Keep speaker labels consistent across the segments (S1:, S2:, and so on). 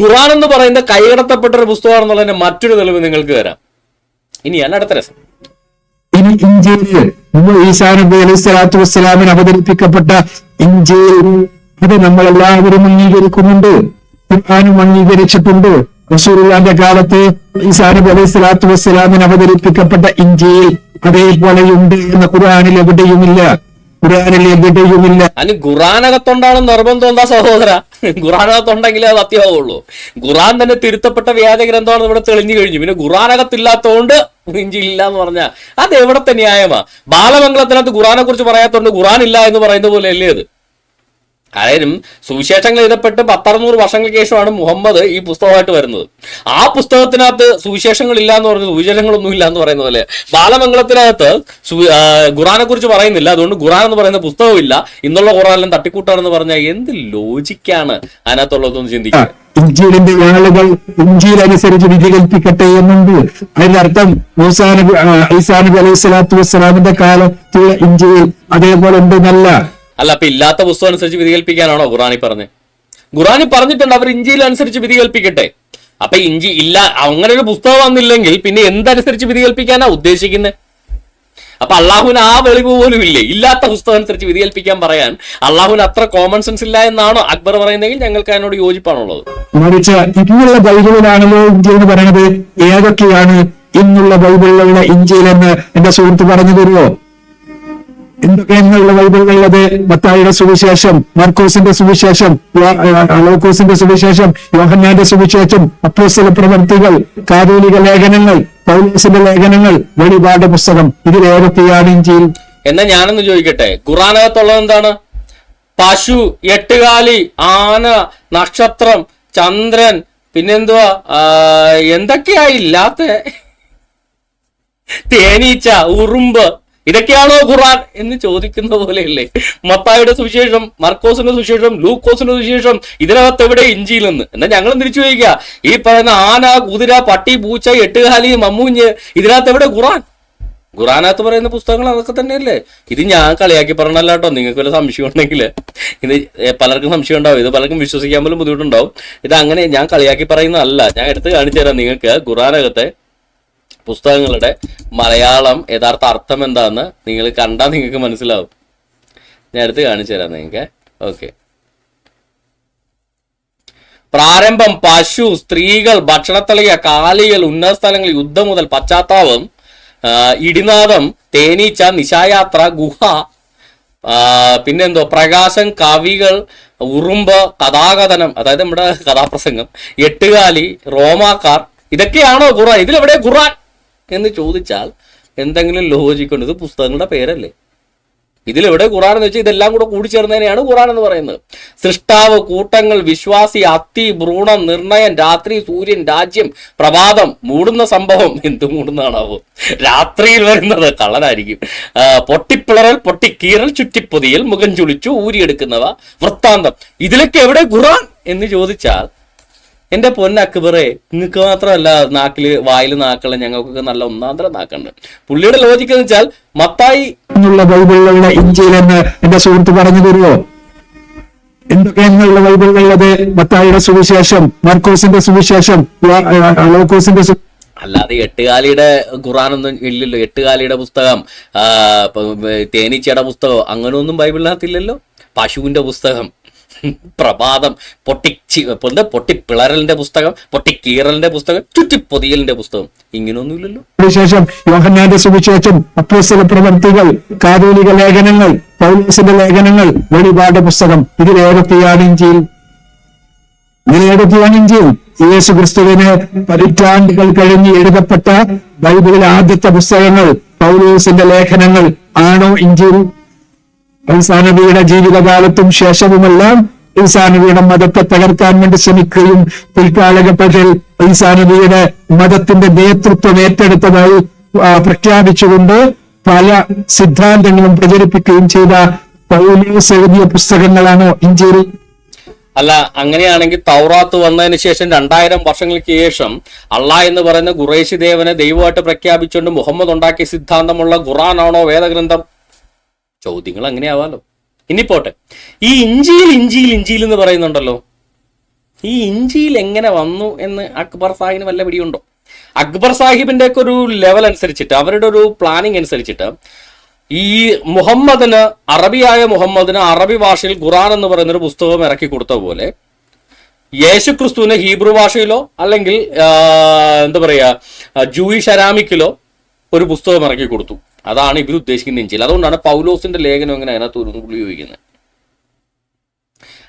S1: ഖുറാൻ എന്ന് പറയുന്ന കൈകടത്തപ്പെട്ട ഒരു പുസ്തകമാണെന്നുള്ളതിന്റെ മറ്റൊരു തെളിവ് നിങ്ങൾക്ക് തരാം. ഇനിയാണ് അടുത്ത രസം.
S2: ഇനി ഇഞ്ചിയിൽ ഈസാ നബി അലൈഹി സ്വലാത്തു വസ്സലാമിന് അവതരിപ്പിക്കപ്പെട്ട ഇഞ്ചേരി നമ്മൾ എല്ലാവരും അംഗീകരിക്കുന്നുണ്ട് ഖുർആാനും അംഗീകരിച്ചിട്ടുണ്ട്. റസൂലുള്ളാന്റെ കാലത്ത് ഈസാ നബി അലൈഹി സ്വലാത്തു വസ്സലാമിന് അവതരിപ്പിക്കപ്പെട്ട അതേപോലെ അതേപോലെയുണ്ട് എന്ന ഖുർആാനിൽ എവിടെയുമില്ല. ഖുർആാനിൽ എവിടെയുമില്ല
S1: അതിന് ഖുറാനകത്തുണ്ടാണ് നിർബന്ധം എന്താ സഹോദര? ഖുറാനകത്തുണ്ടെങ്കിലേ അത് സത്യമാവുള്ളൂ ഖുറാൻ തന്നെ തിരുത്തപ്പെട്ട വ്യാജ ഗ്രന്ഥമാണ് ഇവിടെ തെളിഞ്ഞു കഴിഞ്ഞു. പിന്നെ ഖുറാനകത്തില്ലാത്തതുകൊണ്ട് ഇഞ്ചി ഇല്ല എന്ന് പറഞ്ഞാൽ അത് എവിടത്തെ ന്യായമാ? ബാലമംഗലത്തിനകത്ത് ഖുറാനെ കുറിച്ച് പറയാത്തതുകൊണ്ട് ഖുറാൻ ഇല്ല എന്ന് പറയുന്ന പോലെ അല്ലേ അത്? അതായത് സുവിശേഷങ്ങൾ എഴുതപ്പെട്ട് പത്തറുന്നൂറ് വർഷങ്ങൾക്ക് ശേഷമാണ് മുഹമ്മദ് ഈ പുസ്തകമായിട്ട് വരുന്നത്. ആ പുസ്തകത്തിനകത്ത് സുവിശേഷങ്ങൾ ഇല്ല എന്ന് പറഞ്ഞു സുവിശേഷങ്ങളൊന്നും ഇല്ല എന്ന് പറയുന്നത് പോലെ ബാലമംഗളത്തിനകത്ത് ഖുറാനെ കുറിച്ച് പറയുന്നില്ല. അതുകൊണ്ട് ഖുറാൻ എന്ന് പറയുന്ന പുസ്തകമില്ല ഇന്നുള്ള ഖുറാനെല്ലാം തട്ടിക്കൂട്ടാണെന്ന് പറഞ്ഞാൽ എന്ത് ലോജിക്കാണ് അതിനകത്തുള്ളതെന്ന് ചിന്തിക്കുക.
S2: ഇഞ്ചിയിലിന്റെ ആളുകൾ ഇഞ്ചിയിൽ അനുസരിച്ച് വിധി കൽപ്പിക്കട്ടെ എന്നുണ്ട്. അതിന്റെ അർത്ഥം മൂസാനബി ഈസാ നബി അലൈഹി സ്വലാത്തു വസ്സലാമിന്റെ കാലത്തുള്ള ഇഞ്ചിയിൽ അതേപോലെ ഉണ്ടെന്നല്ല.
S1: അല്ല അപ്പൊ ഇല്ലാത്ത പുസ്തകം അനുസരിച്ച് വിധി കൽപ്പിക്കാനാണോ ഖുറാനി പറഞ്ഞത് ഖുറാനി പറഞ്ഞിട്ടുണ്ട് അവർ ഇഞ്ചിയിൽ അനുസരിച്ച് വിധി കൽപ്പിക്കട്ടെ. അപ്പൊ ഇഞ്ചി ഇല്ല അങ്ങനെ ഒരു പുസ്തകം വന്നില്ലെങ്കിൽ പിന്നെ എന്തനുസരിച്ച് വിധി കൽപ്പിക്കാനാ ഉദ്ദേശിക്കുന്നത് അപ്പൊ അള്ളാഹുവിന് ആ വെളിവ് പോലും ഇല്ലേ? ഇല്ലാത്ത പുസ്തകം അനുസരിച്ച് വിധി കൽപ്പിക്കാൻ പറയാൻ അള്ളാഹുവിന് അത്ര കോമൺ സെൻസ് ഇല്ല എന്നാണോ അക്ബർ പറയുന്നതെങ്കിൽ ഞങ്ങൾക്ക് അതിനോട് യോജിപ്പാണുള്ളത്.
S2: ഇന്നുള്ള ബൈബിളിലാണല്ലോ ഇന്ത്യ എന്ന് പറയുന്നത് ഏതൊക്കെയാണ്? ഇന്നുള്ള ബൈബിളിലുള്ള ഇഞ്ചിയിൽ എന്ന് എന്റെ സുഹൃത്ത് പറഞ്ഞു തരുമോ? എന്തൊക്കെയാണുള്ള ബൈബിളിലുള്ളത് മത്തായിയുടെ സുവിശേഷം മർക്കോസിന്റെ സുവിശേഷം ലൂക്കോസിന്റെ സുവിശേഷം യോഹന്നാന്റെ സുവിശേഷം അപ്പോസ്തല പ്രവർത്തികൾ കാതോലിക ലേഖനങ്ങൾ പൗലോസിന്റെ ലേഖനങ്ങൾ വെളിപാട് പുസ്തകം. ഇതിൽ ഏതൊക്കെയാണ് ഇഞ്ചിയിൽ?
S1: എന്നാ ഞാനൊന്ന് ചോദിക്കട്ടെ. ഖുറാനകത്തുള്ളത് എന്താണ്? പശു എട്ടുകാലി ആന നക്ഷത്രം ചന്ദ്രൻ പിന്നെന്തുവാ? എന്തൊക്കെയാ ഇല്ലാത്ത തേനീച്ച ഉറുമ്പ് ഇതൊക്കെയാണോ ഖുർആൻ എന്ന് ചോദിക്കുന്ന പോലെയല്ലേ? മത്തായുടെ സുവിശേഷം മർക്കോസിന്റെ സുവിശേഷം ലൂക്കോസിന്റെ സുവിശേഷം ഇതിനകത്ത് എവിടെ ഇഞ്ചിയിലെന്ന് എന്നാൽ ഞങ്ങൾ തിരിച്ചു ചോദിക്കുക ഈ പറയുന്ന ആന കുതിര പട്ടി പൂച്ച എട്ടുകാലി മമ്മൂഞ്ഞ് ഇതിനകത്ത് എവിടെ ഖുറാൻ ഖുറാനകത്ത് പറയുന്ന പുസ്തകങ്ങൾ അതൊക്കെ തന്നെയല്ലേ? ഇത് ഞാൻ കളിയാക്കി പറഞ്ഞല്ല കേട്ടോ. നിങ്ങൾക്ക് വല്ല സംശയം ഉണ്ടെങ്കിൽ ഇത് പലർക്കും സംശയം ഉണ്ടാവും. ഇത് പലർക്കും വിശ്വസിക്കാൻ പോലും ബുദ്ധിമുട്ടുണ്ടാവും. ഇത് അങ്ങനെ ഞാൻ കളിയാക്കി പറയുന്നതല്ല. ഞാൻ എടുത്ത് കാണിച്ചു തരാം നിങ്ങൾക്ക് ഖുറാനകത്തെ പുസ്തകങ്ങളുടെ മലയാളം യഥാർത്ഥ അർത്ഥം എന്താന്ന് നിങ്ങൾ കണ്ടാൽ നിങ്ങൾക്ക് മനസ്സിലാവും. ഞാൻ എടുത്ത് കാണിച്ചു തരാം നിങ്ങൾക്ക്. ഓക്കെ പ്രാരംഭം പശു സ്ത്രീകൾ ഭക്ഷണത്തളിക കാലികൾ ഉന്നത സ്ഥലങ്ങൾ യുദ്ധം മുതൽ പശ്ചാത്താപം ഇടിനാദം തേനീച്ച നിശായാത്ര ഗുഹ പിന്നെന്തോ പ്രകാശം കവികൾ ഉറുമ്പ് കഥാകഥനം അതായത് നമ്മുടെ കഥാപ്രസംഗം എട്ടുകാലി റോമാക്കാർ ഇതൊക്കെയാണോ ഖുറാൻ ഇതിലെവിടെ ഖുറാൻ എന്ന് ചോദിച്ചാൽ എന്തെങ്കിലും ലോജിക് ഉണ്ട്. ഇത് പുസ്തകങ്ങളുടെ പേരല്ലേ? ഇതിലെവിടെ ഖുറാൻ എന്ന് വെച്ചാൽ ഇതെല്ലാം കൂടെ കൂടിച്ചേർന്നതിനെയാണ് ഖുറാൻ എന്ന് പറയുന്നത്. സൃഷ്ടാവ് കൂട്ടങ്ങൾ വിശ്വാസി അത്തി ഭ്രൂണം നിർണയം രാത്രി സൂര്യൻ രാജ്യം പ്രഭാതം മൂടുന്ന സംഭവം എന്ത് മൂടുന്നതാണാവോ? രാത്രിയിൽ വരുന്നത് കള്ളനായിരിക്കും. പൊട്ടിപ്പിളറൽ പൊട്ടിക്കീറൽ ചുറ്റിപ്പൊതിയൽ മുഖം ചുളിച്ചു ഊരിയെടുക്കുന്നവ വൃത്താന്തം. ഇതിലൊക്കെ എവിടെ ഖുറാൻ എന്ന് ചോദിച്ചാൽ എന്റെ പൊന്ന അക്ബറെ നിങ്ങൾക്ക് മാത്രമല്ല നാക്കിൽ വായിൽ നാക്കുള്ള ഞങ്ങൾക്കൊക്കെ നല്ല ഒന്നാന്തര നാക്കുണ്ട്. പുള്ളിയുടെ ലോജിക്ക് എന്ന് വെച്ചാൽ മത്തായി
S2: എന്നുള്ള ബൈബിളിലുള്ള ഇഞ്ചിയിൽ എന്ന് എന്റെ സുഹൃത്ത് പറഞ്ഞു തരുമോ? എന്തൊക്കെയെന്നുള്ള ബൈബിളിലുള്ളത്? മത്തായിയുടെ സുവിശേഷം മർക്കോസിന്റെ സുവിശേഷം ലൂക്കോസിന്റെ
S1: അല്ലാതെ എട്ടുകാലിയുടെ ഖുറാനൊന്നും ഇല്ലല്ലോ. എട്ടുകാലിയുടെ പുസ്തകം തേനീച്ചയുടെ പുസ്തകം അങ്ങനെയൊന്നും ബൈബിളിനകത്തില്ലല്ലോ. പശുവിന്റെ പുസ്തകം പ്രഭാതം പൊട്ടി എന്താ? പൊട്ടിപ്പിളറലിന്റെ പുസ്തകം പൊട്ടിക്കീറലിന്റെ പുസ്തകം ചുറ്റിപ്പൊതിയലിന്റെ പുസ്തകം. ഇങ്ങനെയൊന്നുമില്ലല്ലോ
S2: അതിനുശേഷം യോഹന്നാന്റെ സുവിശേഷം അപ്പോസ്തല പ്രവർത്തികൾ കാതോലിക ലേഖനങ്ങൾ പൗലോസിന്റെ ലേഖനങ്ങൾ വെളിപാട് പുസ്തകം. ഇതിൽ ഏതൊക്കെയാണ് ഇഞ്ചിയിൽ? ഇഞ്ചിയിൽ? യേശു ക്രിസ്തുവിന് പതിറ്റാണ്ടുകൾ കഴിഞ്ഞ് എഴുതപ്പെട്ട ബൈബിളിലെ ആദ്യത്തെ പുസ്തകങ്ങൾ പൗലോസിന്റെ ലേഖനങ്ങൾ ആണോ ഇഞ്ചിയിൽ? ഈസാനബിയുടെ ജീവിതകാലത്തും ശേഷവുമെല്ലാം ഈസാനബിയുടെ മതത്തെ തകർക്കാൻ വേണ്ടി ശ്രമിക്കുകയും പിൽക്കാലഘട്ടത്തിൽ ഈസാനബിയുടെ മതത്തിന്റെ നേതൃത്വം ഏറ്റെടുത്തതായി പ്രഖ്യാപിച്ചുകൊണ്ട് പല സിദ്ധാന്തങ്ങളും പ്രചരിപ്പിക്കുകയും ചെയ്ത പൗലോസ് എഴുതിയ പുസ്തകങ്ങളാണോ ഇഞ്ചിയിൽ
S1: അല്ല അങ്ങനെയാണെങ്കിൽ തൗറാത്ത് വന്നതിന് ശേഷം രണ്ടായിരം വർഷങ്ങൾക്ക് ശേഷം അള്ളാ എന്ന് പറയുന്ന ഖുറേശി ദേവനെ ദൈവമായിട്ട് പ്രഖ്യാപിച്ചുകൊണ്ട് മുഹമ്മദ് ഉണ്ടാക്കിയ സിദ്ധാന്തമുള്ള ഖുറാനാണോ വേദഗ്രന്ഥം? ചോദ്യങ്ങൾ അങ്ങനെയാവാലോ ഇനി പോട്ടെ. ഈ ഇഞ്ചിയിൽ ഇഞ്ചിയിൽ ഇഞ്ചിയിൽ എന്ന് പറയുന്നുണ്ടല്ലോ. ഈ ഇഞ്ചിയിൽ എങ്ങനെ വന്നു എന്ന് അക്ബർ സാഹിബിന് വല്ല പിടിയുണ്ടോ? അക്ബർ സാഹിബിന്റെ ഒക്കെ ഒരു ലെവൽ അനുസരിച്ചിട്ട് അവരുടെ ഒരു പ്ലാനിങ് അനുസരിച്ചിട്ട് ഈ മുഹമ്മദിന് അറബിയായ മുഹമ്മദിന് അറബി ഭാഷയിൽ ഖുറാൻ എന്ന് പറയുന്ന ഒരു പുസ്തകം ഇറക്കി കൊടുത്ത പോലെ യേശു ക്രിസ്തുവിന് ഹീബ്രു ഭാഷയിലോ അല്ലെങ്കിൽ എന്താ പറയുക ജൂയിഷ് അരാമിക്കിലോ ഒരു പുസ്തകം ഇറക്കി കൊടുത്തു. അതാണ് ഇവർ ഉദ്ദേശിക്കുന്ന ഇഞ്ചിൽ അതുകൊണ്ടാണ് പൗലോസിന്റെ ലേഖനം എങ്ങനെ അതിനകത്ത് ഒരു ഉപയോഗിക്കുന്നത്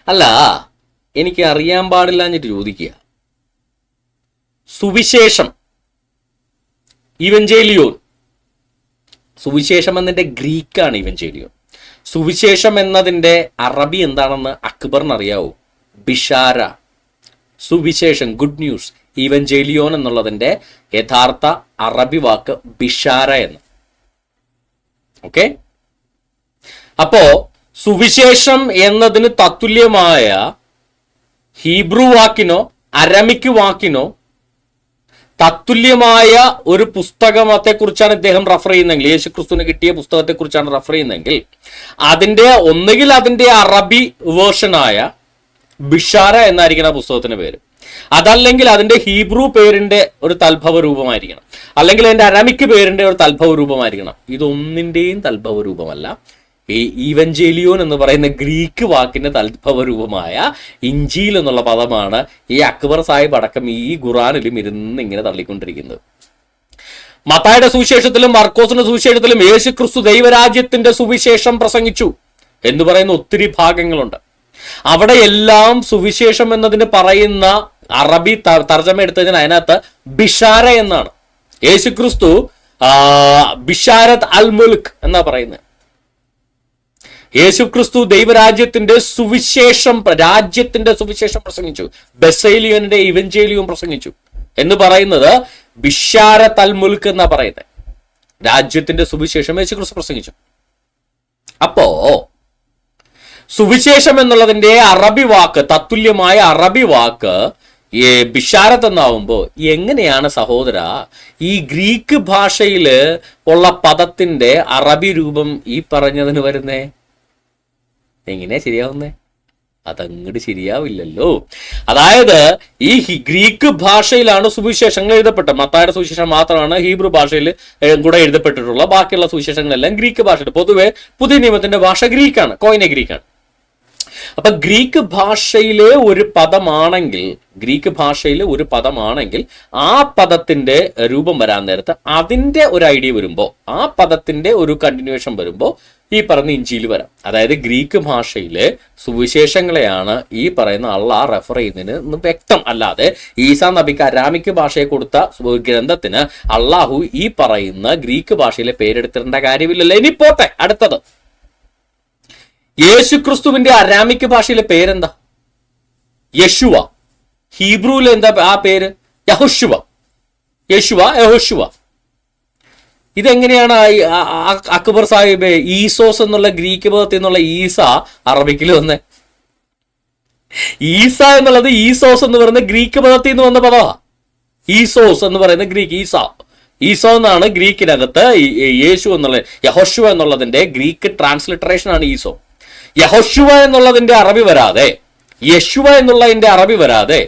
S1: അല്ല എനിക്ക് അറിയാൻ പാടില്ല എന്നിട്ട് ചോദിക്കുക. സുവിശേഷം. ഇവഞ്ചേലിയോൻ. സുവിശേഷം എന്നതിന്റെ ഗ്രീക്കാണ് ഇവഞ്ചേലിയോൻ. സുവിശേഷം എന്നതിന്റെ അറബി എന്താണെന്ന് അക്ബറിന് അറിയാവൂ ബിഷാര. സുവിശേഷം ഗുഡ് ന്യൂസ്. ഇവഞ്ചേലിയോൻ എന്നുള്ളതിന്റെ യഥാർത്ഥ അറബി വാക്ക് ബിഷാര എന്ന്. ഓക്കെ? അപ്പോ സുവിശേഷം എന്നതിന് തത്തുല്യമായ ഹീബ്രു വാക്കിനോ അരമിക് വാക്കിനോ തത്തുല്യമായ ഒരു പുസ്തകത്തെ കുറിച്ചാണ് ഇദ്ദേഹം റഫർ ചെയ്യുന്നതെങ്കിൽ യേശു ക്രിസ്തുവിന് കിട്ടിയ പുസ്തകത്തെ കുറിച്ചാണ് റഫർ ചെയ്യുന്നതെങ്കിൽ അതിന്റെ ഒന്നുകിൽ അതിന്റെ അറബി വേർഷനായ ബിഷാര എന്നായിരിക്കണം ആ പുസ്തകത്തിന്റെ പേര്. അതല്ലെങ്കിൽ അതിന്റെ ഹീബ്രു പേരിന്റെ ഒരു തൽഭവ രൂപമായിരിക്കണം അല്ലെങ്കിൽ അതിന്റെ അരമിക് പേരിന്റെ ഒരു തൽഭവ രൂപമായിരിക്കണം ഇതൊന്നിന്റെയും തൽഭവ രൂപമല്ല ഈ ഈവഞ്ചേലിയോൻ എന്ന് പറയുന്ന ഗ്രീക്ക് വാക്കിന്റെ തൽഭവ രൂപമായ ഇഞ്ചിയിൽ എന്നുള്ള പദമാണ് ഈ അക്ബർ സാഹിബ് അടക്കം ഈ ഖുറാനിലും ഇരുന്ന് ഇങ്ങനെ തള്ളിക്കൊണ്ടിരിക്കുന്നത്. മത്തായുടെ സുവിശേഷത്തിലും മർക്കോസിന്റെ സുവിശേഷത്തിലും യേശു ക്രിസ്തു ദൈവരാജ്യത്തിന്റെ സുവിശേഷം പ്രസംഗിച്ചു എന്ന് പറയുന്ന ഒത്തിരി ഭാഗങ്ങളുണ്ട്. അവിടെ എല്ലാം സുവിശേഷം എന്നതിന് പറയുന്ന അറബി തർജമ എടുത്തതിന് അതിനകത്ത് ബിഷാര എന്നാണ്. യേശു ക്രിസ്തു ബിഷാരത് അൽ മുൽക്ക് എന്നാ പറയുന്നത്. യേശു ക്രിസ്തു ദൈവരാജ്യത്തിന്റെ സുവിശേഷം രാജ്യത്തിന്റെ സുവിശേഷം പ്രസംഗിച്ചു. ബെസൈലിയന്റെ ഇവഞ്ചേലിയും പ്രസംഗിച്ചു. എന്ന് പറയുന്നത് ബിഷാര തൽമുൽക്ക് എന്നാ പറയുന്നത്. രാജ്യത്തിന്റെ സുവിശേഷം യേശു ക്രിസ്തു പ്രസംഗിച്ചു. അപ്പോ സുവിശേഷം എന്നുള്ളതിന്റെ അറബി വാക്ക് തത്തുല്യമായ അറബി വാക്ക് ബിഷാരത്ത് എന്നാവുമ്പോൾ എങ്ങനെയാണ് സഹോദര ഈ ഗ്രീക്ക് ഭാഷയിൽ ഉള്ള പദത്തിന്റെ അറബി രൂപം ഈ പറഞ്ഞതിന് വരുന്നേ? എങ്ങനെയാ ശരിയാവുന്നേ? അതങ്ങോട്ട് ശരിയാവില്ലല്ലോ. അതായത് ഈ ഗ്രീക്ക് ഭാഷയിലാണ് സുവിശേഷങ്ങൾ എഴുതപ്പെട്ട മത്തായുടെ സുവിശേഷം മാത്രമാണ് ഹീബ്രു ഭാഷയിൽ കൂടെ എഴുതപ്പെട്ടിട്ടുള്ള ബാക്കിയുള്ള സുവിശേഷങ്ങളെല്ലാം ഗ്രീക്ക് ഭാഷയിൽ പൊതുവെ പുതിയ നിയമത്തിന്റെ ഭാഷ ഗ്രീക്കാണ് കോയിനെ ഗ്രീക്കാണ്. അപ്പൊ ഗ്രീക്ക് ഭാഷയിലെ ഒരു പദമാണെങ്കിൽ ഗ്രീക്ക് ഭാഷയിലെ ഒരു പദമാണെങ്കിൽ ആ പദത്തിന്റെ രൂപം വരാൻ നേരത്ത് അതിന്റെ ഒരു ഐഡിയ വരുമ്പോൾ ആ പദത്തിന്റെ ഒരു കണ്ടിന്യൂഷൻ വരുമ്പോൾ ഈ പറയുന്ന ഇഞ്ചിയിൽ വരാം. അതായത് ഗ്രീക്ക് ഭാഷയിലെ സുവിശേഷങ്ങളെയാണ് ഈ പറയുന്ന അള്ളാഹ് റെഫർ ചെയ്യുന്നതിന് വ്യക്തം. അല്ലാതെ ഈസാ നബിക്ക് അരാമിക് ഭാഷയെ കൊടുത്ത ഗ്രന്ഥത്തിന് അള്ളാഹു ഈ പറയുന്ന ഗ്രീക്ക് ഭാഷയിലെ പേരെടുത്തിടേണ്ട കാര്യമില്ലല്ലോ. ഇനി പോട്ടെ അടുത്തത്. യേശുക്രിസ്തുവിന്റെ അരാമിക് ഭാഷയിലെ പേരെന്താ? യശുവ. ഹീബ്രുവിൽ എന്താ ആ പേര്? യഹുശുവ. യശുവ യഹുശുവ. ഇതെങ്ങനെയാണ് അക്ബർ സാഹിബ് ഈസോസ് എന്നുള്ള ഗ്രീക്ക് പദത്തിൽ നിന്നുള്ള ഈസ അറബിക്കിൽ വന്നെ? ഈസ എന്നുള്ളത് ഈസോസ് എന്ന് പറയുന്ന ഗ്രീക്ക് പദത്തിൽ നിന്ന് വന്ന പദമാ ഈസോസ് എന്ന് പറയുന്ന ഗ്രീക്ക് ഈസ. ഈസോ എന്നാണ് ഗ്രീക്കിനകത്ത് യേശു എന്നുള്ള യഹോഷു എന്നുള്ളതിന്റെ ഗ്രീക്ക് ട്രാൻസ്ലിറ്ററേഷൻ ആണ് ഈസോ. യഹോശുവ എന്നുള്ളതിന്റെ അറബി വരാതെ യശുവ എന്നുള്ളതിന്റെ അറബി വരാതെ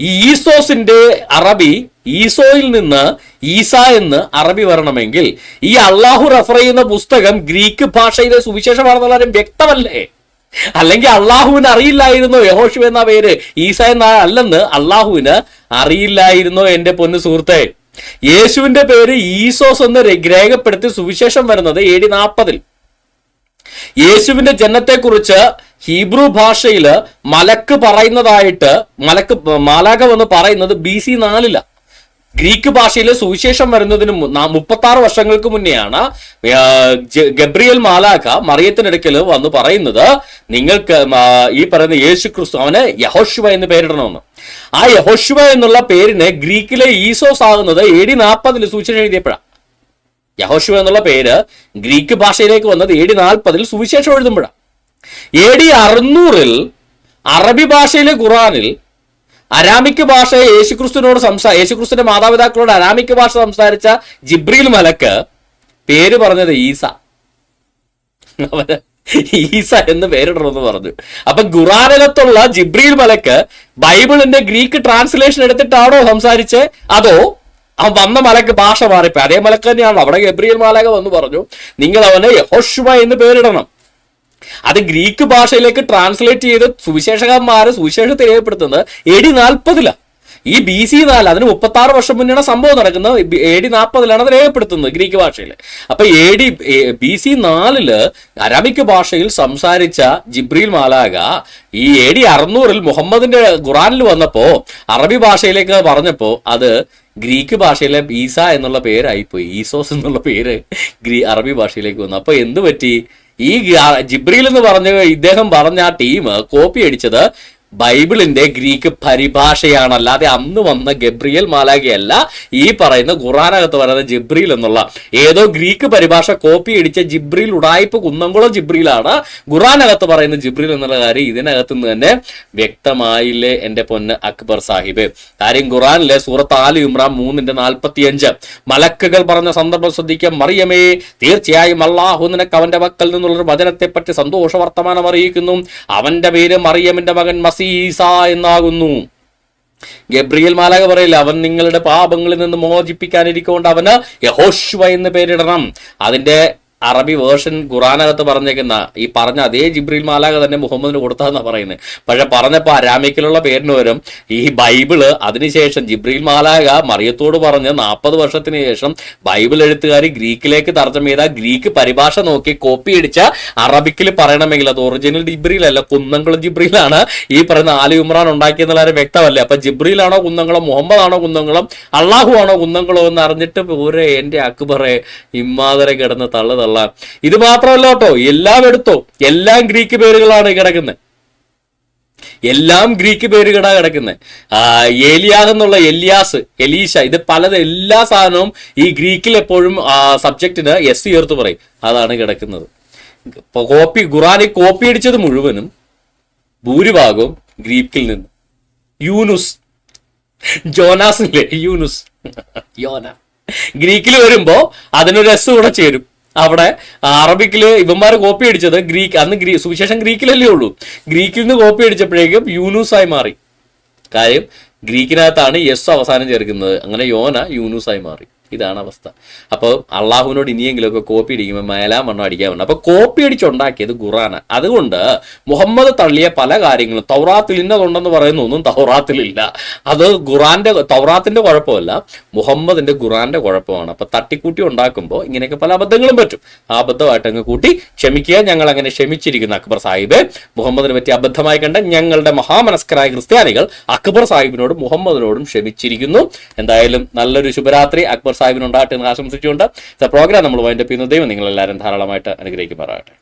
S1: ഈ ഈസോസിന്റെ അറബി ഈസോയിൽ നിന്ന് ഈസ എന്ന് അറബി വരണമെങ്കിൽ ഈ അള്ളാഹു റഫർ ചെയ്യുന്ന പുസ്തകം ഗ്രീക്ക് ഭാഷയിലെ സുവിശേഷമാണെന്നുള്ള കാര്യം വ്യക്തമല്ലേ? അല്ലെങ്കിൽ അള്ളാഹുവിന് അറിയില്ലായിരുന്നോ യഹോഷു എന്ന പേര്? ഈസ എന്ന അല്ലെന്ന് അള്ളാഹുവിന് അറിയില്ലായിരുന്നോ എന്റെ പൊന്നു സുഹൃത്തെ? യേശുവിന്റെ പേര് ഈസോസ് എന്ന് രേഖപ്പെടുത്തി സുവിശേഷം വരുന്നത് എ ഡി നാൽപ്പതിൽ. യേശുവിന്റെ ജനത്തെക്കുറിച്ച് ഹീബ്രു ഭാഷയിൽ മലക്ക് പറയുന്നതായിട്ട് മലക്ക് മാലാക എന്ന് പറയുന്നത് ബി സി നാലിലാണ് ഗ്രീക്ക് ഭാഷയിൽ സുവിശേഷം വരുന്നതിന് മുപ്പത്തി ആറ് വർഷങ്ങൾക്ക് മുന്നെയാണ് ഗബ്രിയൽ മാലാഖ മറിയത്തിനടുക്കൽ വന്ന് പറയുന്നത് നിങ്ങൾക്ക് ഈ പറയുന്ന യേശു ക്രിസ്തു അവന് യഹോശുവ എന്ന് പേരിടണമെന്ന്. ആ യഹോശുവ എന്നുള്ള പേരിന് ഗ്രീക്കിലെ ഈസോസ് ആകുന്നത് എ ഡി നാൽപ്പതിൽ സുവിശേഷം എഴുതിയപ്പോഴാണ് യഹോശുവ എന്നുള്ള പേര് ഗ്രീക്ക് ഭാഷയിലേക്ക് വന്നത് എ ഡി നാൽപ്പതിൽ സുവിശേഷം എഴുതുമ്പോഴാണ്. എ ഡി അറുന്നൂറിൽ അറബി ഭാഷയിലെ ഖുറാനിൽ അരാമിക്ക് ഭാഷ യേശുക്രിസ്തുവിനോട് സംസാ യേശുക്രിസ്തുവിന്റെ മാതാപിതാക്കളോട് അരാമിക്ക് ഭാഷ സംസാരിച്ച ജിബ്രീൽ മലക്ക് പേര് പറഞ്ഞത് ഈസ. ഈസ എന്ന് പേരിടണമെന്ന് പറഞ്ഞു. അപ്പൊ ഖുറാനകത്തുള്ള ജിബ്രീൽ മലക്ക് ബൈബിളിന്റെ ഗ്രീക്ക് ട്രാൻസ്ലേഷൻ എടുത്തിട്ടാണോ സംസാരിച്ച്? അതോ ആ വന്ന മലക്ക് ഭാഷ മാറിപ്പോ അതേ മലക്ക് തന്നെയാണ്. അവിടെ ഗബ്രിയൽ മാലക വന്ന് പറഞ്ഞു നിങ്ങൾ അവനെ യഹോഷുവ എന്ന് പേരിടണം. അത് ഗ്രീക്ക് ഭാഷയിലേക്ക് ട്രാൻസ്ലേറ്റ് ചെയ്ത് സുവിശേഷകന്മാരെ സുവിശേഷം രേഖപ്പെടുത്തുന്നത് എ ഡി നാൽപ്പതിലാണ് ഈ ബി സി നാല് അതിന് മുപ്പത്തി ആറ് വർഷം മുന്നെയാണ് സംഭവം നടക്കുന്നത്. എ ഡി നാൽപ്പതിലാണ് അത് രേഖപ്പെടുത്തുന്നത് ഗ്രീക്ക് ഭാഷയിൽ അപ്പൊ എ ഡി ബി സി നാലിൽ അരാമിക് ഭാഷയിൽ സംസാരിച്ച ജിബ്രീൽ മാലാക ഈ എ ഡി അറുന്നൂറിൽ മുഹമ്മദിന്റെ ഖുറാനിൽ വന്നപ്പോ അറബി ഭാഷയിലേക്ക് പറഞ്ഞപ്പോ അത് ഗ്രീക്ക് ഭാഷയിലെ ഈസ എന്നുള്ള പേരായിപ്പോയി. ഈസോസ് എന്നുള്ള പേര് ഗ്രീ അറബി ഭാഷയിലേക്ക് വന്നു. അപ്പൊ എന്തു പറ്റി? ഈ ജിബ്രീൽ എന്ന് പറഞ്ഞ ഇദ്ദേഹം പറഞ്ഞ ആ ടീം കോപ്പി അടിച്ചത് ബൈബിളിന്റെ ഗ്രീക്ക് പരിഭാഷയാണ് അല്ലാതെ അന്ന് വന്ന ഗബ്രിയൽ മാലാഖയല്ല ഈ പറയുന്ന ഖുറാനകത്ത് പറയുന്ന ജിബ്രീൽ എന്നുള്ള. ഏതോ ഗ്രീക്ക് പരിഭാഷ കോപ്പി അടിച്ച ജിബ്രീൽ ഉടായ്പ കുന്നംകുളം ജിബ്രീലാണ് ഖുറാനകത്ത് പറയുന്ന ജിബ്രീൽ എന്നുള്ള കാര്യം ഇതിനകത്ത് നിന്ന് തന്നെ വ്യക്തമായില്ലേ എന്റെ പൊന്ന് അക്ബർ സാഹിബ്. കാര്യം ഖുറാനിലെ സൂറത്ത് ആൽ ഇമ്രാൻ മൂന്നിന്റെ നാൽപ്പത്തിയഞ്ച്. മലക്കുകൾ പറഞ്ഞ സന്ദർഭം ശ്രദ്ധിക്കുക മറിയമേ തീർച്ചയായും അള്ളാഹു നിനക്ക് അവന്റെ മക്കൾ നിന്നുള്ളൊരു വചനത്തെ പറ്റി സന്തോഷ വർത്തമാനം അറിയിക്കുന്നു. അവന്റെ പേര് മറിയമിന്റെ മകൻ മസീസ എന്നാകുന്നു. ഗബ്രിയൽ മാലാക പറയില്ല അവൻ നിങ്ങളുടെ പാപങ്ങളിൽ നിന്ന് മോചിപ്പിക്കാനിരിക്കൊണ്ട് അവന് യഹോഷ്വ എന്ന് പേരിടണം. അതിന്റെ അറബി വേർഷൻ ഖുറാനകത്ത് പറഞ്ഞേക്കുന്ന ഈ പറഞ്ഞ അതേ ജിബ്രീൽ മാലാഖ തന്നെ മുഹമ്മദിന് കൊടുത്തതെന്നാണ് പറയുന്നത് പക്ഷെ പറഞ്ഞപ്പോൾ അരാമിക്കിലുള്ള പേരിന് വരും ഈ ബൈബിൾ അതിനുശേഷം ജിബ്രീൽ മാലാഖ മറിയത്തോട് പറഞ്ഞ് നാൽപ്പത് വർഷത്തിന് ശേഷം ബൈബിൾ എഴുത്തുകാരി ഗ്രീക്കിലേക്ക് തർജം ചെയ്ത ഗ്രീക്ക് പരിഭാഷ നോക്കി കോപ്പി അടിച്ച അറബിക്കിൽ പറയണമെങ്കിൽ അത് ഒറിജിനൽ ജിബ്രീൽ അല്ല കുന്നംകുളം ജിബ്രീലാണ് ഈ പറയുന്ന ആലി ഉമ്രാൻ ഉണ്ടാക്കിയെന്നുള്ള വ്യക്തമല്ലേ? അപ്പൊ ജിബ്രീലാണോ കുന്നംകുളം മുഹമ്മദ് ആണോ കുന്നംകുളം അള്ളാഹു ആണോ കുന്നംകുളം എന്ന് അറിഞ്ഞിട്ട് പോരെ എന്റെ അക്ബറെ ഇമ്മാതരെ കിടന്ന് തള്ളു. തള്ള ഇത് മാത്രമല്ല കേട്ടോ എല്ലാം എടുത്തോ. എല്ലാം ഗ്രീക്ക് പേരുകളാണ് കിടക്കുന്നത് എല്ലാം ഗ്രീക്ക് പേരുകളാ കിടക്കുന്നത് ഏലിയാഹ് എന്നുള്ള എലിയാസ് എലീഷ ഇത് പലത് എല്ലാ സാധനവും ഈ ഗ്രീക്കിൽ എപ്പോഴും സബ്ജക്റ്റിന് എസ് ചേർത്ത് പറയും. അതാണ് കിടക്കുന്നത്. കോപ്പി ഖുറാനി കോപ്പി അടിച്ചത് മുഴുവനും ഭൂരിഭാഗവും ഗ്രീക്കിൽ നിന്ന്. യൂനുസ്. ജോനാസ് യൂനുസ്. യോന. ഗ്രീക്കിൽ വരുമ്പോ അതിനൊരു എസ് കൂടെ ചേരും. അവിടെ അറബിക്കിൽ ഇവന്മാർ കോപ്പി അടിച്ചത് ഗ്രീക്ക് അന്ന് ഗ്രീ സുവിശേഷം ഗ്രീക്കിലല്ലേ ഉള്ളൂ. ഗ്രീക്കിൽ നിന്ന് കോപ്പി അടിച്ചപ്പോഴേക്കും യൂനൂസായി മാറി. കാര്യം ഗ്രീക്കിനകത്താണ് യെസ് അവസാനം ചേർക്കുന്നത്. അങ്ങനെ യോന യൂനൂസായി മാറി. ഇതാണ് അവസ്ഥ. അപ്പോൾ അള്ളാഹുവിനോട് ഇനിയെങ്കിലുമൊക്കെ കോപ്പി അടിക്കുമ്പോൾ മേലാം വണ്ണം അടിക്കാൻ അപ്പോൾ കോപ്പി അടിച്ചുണ്ടാക്കിയത് ഖുറാന അതുകൊണ്ട് മുഹമ്മദ് തള്ളിയ പല കാര്യങ്ങളും തൗറാത്തിൽ ഇന്നതുണ്ടെന്ന് പറയുന്ന ഒന്നും തൗറാത്തിലില്ല. അത് ഖുറാന്റെ തൗറാത്തിന്റെ കുഴപ്പമല്ല മുഹമ്മദിന്റെ ഖുറാന്റെ കുഴപ്പമാണ്. അപ്പൊ തട്ടിക്കൂട്ടി ഉണ്ടാക്കുമ്പോൾ ഇങ്ങനെയൊക്കെ പല അബദ്ധങ്ങളും പറ്റും. ആ അബദ്ധമായിട്ട് അങ്ങ് കൂട്ടി ക്ഷമിക്കുക ഞങ്ങൾ അങ്ങനെ ക്ഷമിച്ചിരിക്കുന്ന. അക്ബർ സാഹിബ് മുഹമ്മദിനെ പറ്റി അബദ്ധമായി കണ്ട ഞങ്ങളുടെ മഹാമനസ്കരായ ക്രിസ്ത്യാനികൾ അക്ബർ സാഹിബിനോടും മുഹമ്മദിനോടും ക്ഷമിച്ചിരിക്കുന്നു. എന്തായാലും നല്ലൊരു ശുഭരാത്രി. അക്ബർ സാഹിബിനുണ്ടാകട്ടെ എന്ന് ആശംസിച്ചുകൊണ്ട് പ്രോഗ്രാം നമ്മൾ വൈൻഡപ്പ് ചെയ്യുന്ന. ദൈവം നിങ്ങളെല്ലാവരും ധാരാളമായിട്ട് അനുഗ്രഹിക്കുമാറാകട്ടെ.